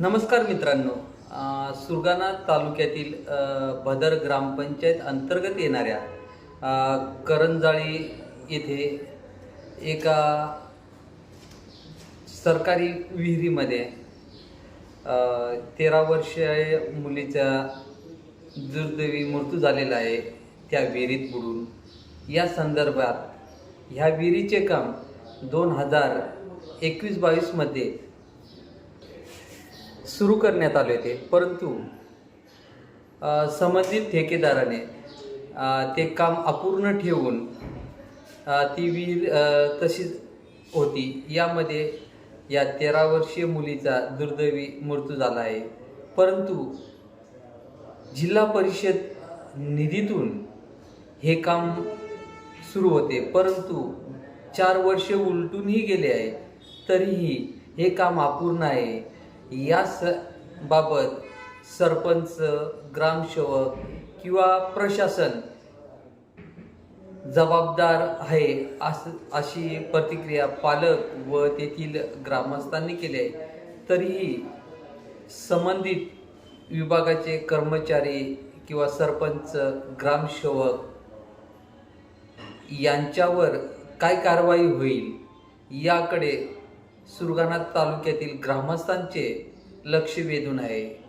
नमस्कार मित्रांनो. सुरगाणा तालुक्यातील भदर ग्रामपंचायत अंतर्गत येणाऱ्या करंजाळी येथे एका सरकारी विहिरीमध्ये तेरा वर्षीय मुलीचा दुर्दैवी मृत्यू झालेला आहे त्या विहिरीत बुडून. या संदर्भात ह्या विहिरीचे काम दोन हजार एकवीस बावीसमध्ये सुरू करण्यात आले होते. परंतु संबंधित ठेकेदाराने ते काम अपूर्ण ठेवून ती विहीर तशीच होती. यामध्ये या तेरा वर्षीय मुलीचा दुर्दैवी मृत्यू झाला आहे. परंतु जिल्हा परिषद निधीतून हे काम सुरू होते. परंतु चार वर्ष उलटूनही गेले आहे. तरीही हे काम अपूर्ण आहे. या स बाबत सरपंच ग्रामसेवक किंवा प्रशासन जबाबदार आहे अस अशी प्रतिक्रिया पालक व तेथील ग्रामस्थांनी केली आहे. तरीही संबंधित विभागाचे कर्मचारी किंवा सरपंच ग्रामसेवक यांच्यावर काय कारवाई होईल याकडे सुरगाणा तालुक्यातील ग्रामस्थांचे लक्ष वेधून आहे.